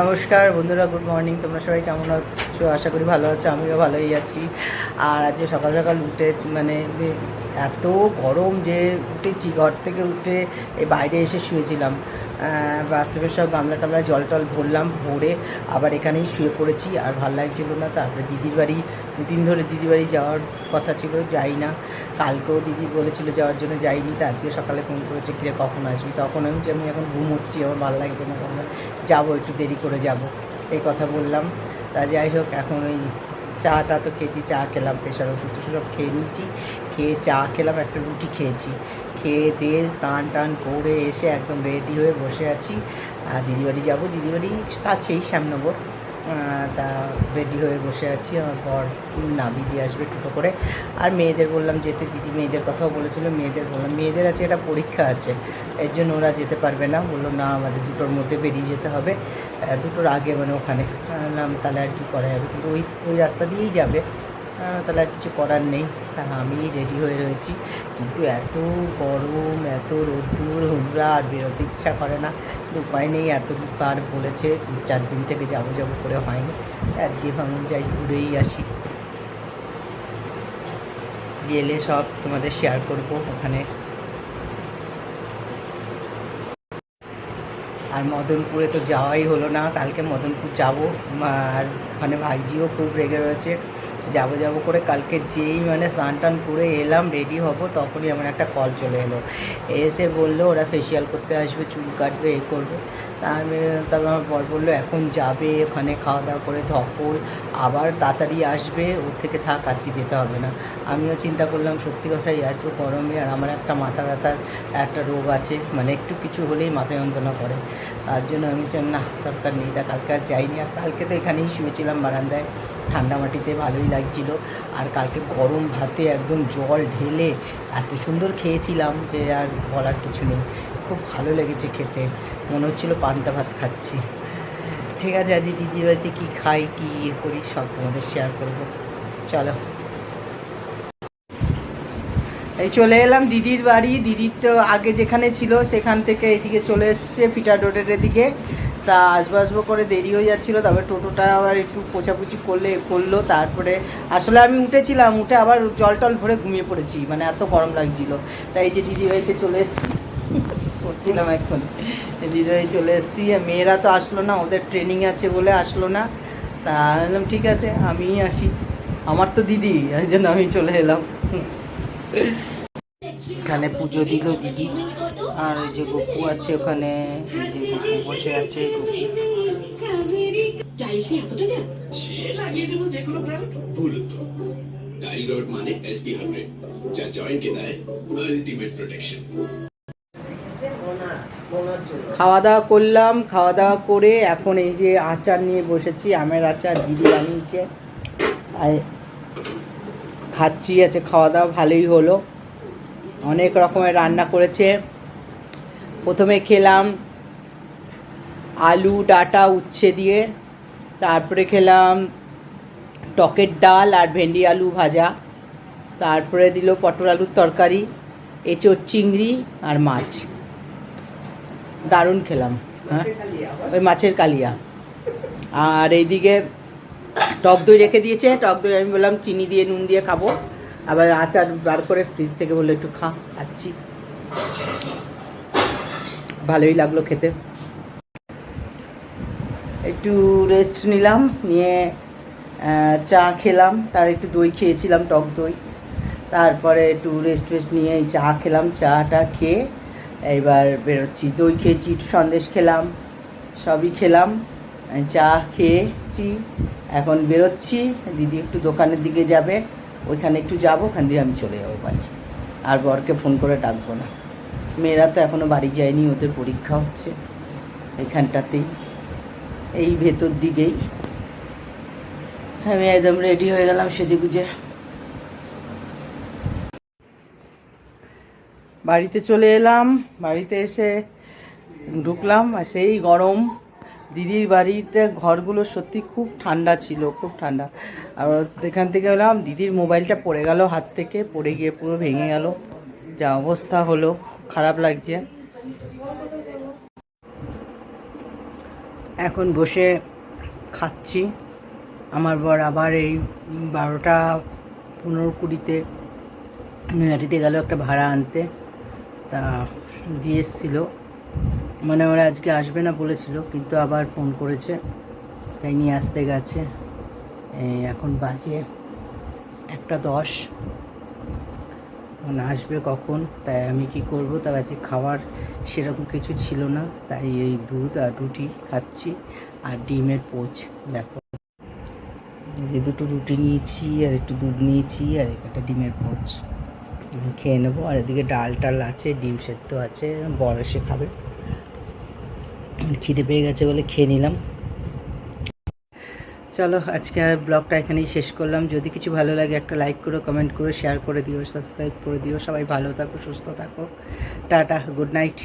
নমস্কার বন্ধুরা good morning তোমরা সবাই কেমন আছো? আশা করি ভালো আছো, আমিও ভালোই আছি। আর আজকে সকাল সকাল উঠে মানে এত গরম যে উঠেছি, ঘর থেকে উঠে এই বাইরে এসে শুয়েছিলাম। বাথরুমের সব গামলা টামলা, জল টল ভরলাম, ভরে আবার এখানেই শুয়ে পড়েছি। আর ভালো লাগছিল না, তারপরে দিদির বাড়ি, দুদিন ধরে দিদির বাড়ি যাওয়ার কথা ছিল, যাই না। কালকেও দিদি বলেছিল যাওয়ার জন্য যাইনি, তা আজকে সকালে ফোন করেছে, কিরে, কখন আসবি? তখন আমি যে আমি এখন ঘুমোচ্ছি, আমার ভালো লাগছে না কখন যাব, একটু দেরি করে যাব। এই কথা বললাম। তা যাই হোক, এখন ওই চাটা তো খেয়েছি, চা খেলাম, প্রেশার ওষুধ সব খেয়ে নিচ্ছি খেয়ে চা খেলাম, একটা রুটি খেয়েছি। খেয়ে দিয়ে স্নান টান করে এসে একদম রেডি হয়ে বসে আছি। আর দিদিবাড়ি যাব, দিদিবাড়ি কাছেই শ্যামনগর। তা রেডি হয়ে বসে আছি, আমার বর নাবি দিয়ে আসবে টোটো করে। আর মেয়েদের বললাম যেতে, দিদি মেয়েদের কথাও বলেছিল, মেয়েদের বললাম, মেয়েদের আছে, একটা পরীক্ষা আছে। এর জন্য ওরা যেতে পারবে না। বলল, না, আমাদের দুটোর মধ্যে বেরিয়ে যেতে হবে। দুটোর আগে মানে ওখানে নাম তাহলে আর কি করা যাবে? কিন্তু ওই ওই রাস্তা দিয়েই যাবে। তাহলে আর কিছু করার নেই। তা আমি রেডি হয়ে রয়েছি। কিন্তু এত গরম, এত রোদ্দুর হুমরা আর বেরোতে ইচ্ছা করে না। উপায় নেই এত বার বলেছে চার দিন থেকে যাব যাব করে হয়নি। আজকে ভাঙুন যাই, ঘুরেই আসি। গেলে সব তোমাদের শেয়ার করব ওখানে। আর মদনপুরে তো যাওয়াই হলো না, কালকে মদনপুর যাব। আর ওখানে ভাইজিও খুব রেগে রয়েছে। যাব যাব করে কালকে যেই মানে স্নান টান করে এলাম রেডি হব, তখনই আমার একটা কল চলে এলো। এসে বলল, ওরা ফেসিয়াল করতে আসবে, চুল কাটবে, এ করবে। তা আমি তারপর আমার বর বলল, এখন যাবে, ওখানে খাওয়া দাওয়া করে ধকল। আবার তাড়াতাড়ি আসবে, ওর থেকে থাক, আজকে যেতে হবে না। আমিও চিন্তা করলাম, সত্যি কথাই এত গরমে আর আমার একটা মাথা ব্যথার একটা রোগ আছে মানে একটু কিছু হলেই মাথা যন্ত্রণা করে। তার জন্য আমি চাই, না, দরকার নেই তা কালকে আর যাইনি। আর কালকে তো এখানেই শুয়েছিলাম বারান্দায়। ঠান্ডা মাটিতে ভালোই লাগছিল। আর কালকে গরম ভাতে একদম জল ঢেলে এত সুন্দর খেয়েছিলাম যে আর বলার কিছু নেই। খুব ভালো লেগেছে খেতে। মনে হচ্ছিল পান্তা ভাত খাচ্ছি। ঠিক আছে আজ দিদির বাড়িতে কী খাই, কী ইয়ে করি, সব তোমাদের শেয়ার করব। চলো। এই চলে এলাম দিদির বাড়ি। দিদির তো আগে যেখানে ছিল, সেখান থেকে এদিকে চলে এসছে ফিটা রোডের এদিকে। তা আসব আসব করে দেরি হয়ে যাচ্ছিল তবে টোটোটা আবার একটু পোছাপুছি করলে, করল, তারপরে আসলে আমি উঠেছিলাম, উঠে আবার জল টল ভরে ঘুমিয়ে পড়েছি মানে এত গরম লাগছিল। তাই এই যে দিদি বাড়িতে চলে এসছি। করছিলাম এখন। বাড়ি চলে এসেছি। মেয়েরা তো আসলো না, ওদের ট্রেনিং আছে বলে আসলো না। তা বললাম, ঠিক আছে, আমিই আসি। আমার তো দিদি, এই জন্য আমি চলে এলাম। এখানে পুজো দিল দিদি। আর এই যে গপু আছে ওখানে, এই যে গপু বসে আছে। মানে এসপি হান্ড্রেড, যা দেয় আলটিমেট প্রোটেকশন খাওয়া দাওয়া করলাম খাওয়া দাওয়া করে এখন এই যে আচার নিয়ে বসেছি, আমের আচার দিদি বানিয়েছে। আর খাচ্ছি, আছে খাওয়া দাওয়া ভালোই হলো। অনেক রকমের রান্না করেছে। প্রথমে খেলাম আলু, ডাটা, উচ্ছে দিয়ে। তারপরে খেলাম টকের ডাল আর ভেন্ডি আলু ভাজা। তারপরে দিল পটল আলুর তরকারি এঁচোর চিংড়ি আর মাছ। দারুণ খেলাম হ্যাঁ? ওই মাছের কালিয়া। আর এইদিকে টক দই রেখে দিয়েছে। টক দই আমি বললাম, চিনি দিয়ে নুন দিয়ে খাব। আবার আচার বার করে ফ্রিজ থেকে বলল, একটু খা, খাচ্ছি। ভালোই লাগল খেতে। একটু রেস্ট নিলাম, নিয়ে চা খেলাম। তার একটু দই খেয়েছিলাম, টক দই। তারপরে একটু রেস্ট ফেস্ট নিয়ে চা খেলাম, চাটা খেয়ে এবার বেরোচ্ছি। দই খেয়েছি, একটু সন্দেশ খেলাম, সবই খেলাম। চা খেয়েছি, এখন বেরোচ্ছি। দিদি একটু দোকানের দিকে যাবে, ওইখানে একটু যাব, ওখান দিয়ে আমি চলে যাব বাড়ি। আর বরকে ফোন করে ডাকবো না। মেয়েরা তো এখনও বাড়ি যায়নি, ওদের পরীক্ষা হচ্ছে এখানটাতেই, এই ভেতর দিকেই। আমি একদম রেডি হয়ে গেলাম সেজে গুজে বাড়িতে চলে এলাম, বাড়িতে এসে ঢুকলাম আর সেই গরম। দিদির বাড়িতে ঘরগুলো সত্যি খুব ঠান্ডা ছিল, খুব ঠান্ডা। আর এখান থেকে এলাম, দিদির মোবাইলটা পড়ে গেল হাত থেকে, পড়ে গিয়ে পুরো ভেঙে গেল। যা অবস্থা হলো, খারাপ লাগছে। এখন বসে খাচ্ছি। আমার বর আবার এই বারোটা পনেরো কুড়িতে নৈহাটিতে গেল একটা ভাড়া আনতে। তা দিয়ে এসছিল। মানে ওরা আজকে আসবে না বলেছিল, কিন্তু আবার ফোন করেছে। তাই নিয়ে আসতে গেছে। এখন বাজে একটা দশ। আসবে কখন, তাই আমি কি করব? তার কাছে খাবার সেরকম কিছু ছিল না, তাই এই দুধ আর রুটি খাচ্ছি। আর ডিমের পোচ, দেখো। এই দুটো রুটি নিয়েছি, আর একটু দুধ নিয়েছি, আর একটা ডিমের পোচ। খেয়ে নেব। আর এদিকে ডাল টাল আছে, ডিম সেদ্ধ আছে, বর এসে খাবে। খিদে পেয়ে গেছে বলে খেয়ে নিলাম। চলো, আজকে ব্লগটা এখানেই শেষ করলাম। যদি কিছু ভালো লাগে একটা লাইক করো, কমেন্ট করো, শেয়ার করে দিও, সাবস্ক্রাইব করে দিও। সবাই ভালো থাকো, সুস্থ থাকো। Tata, good night.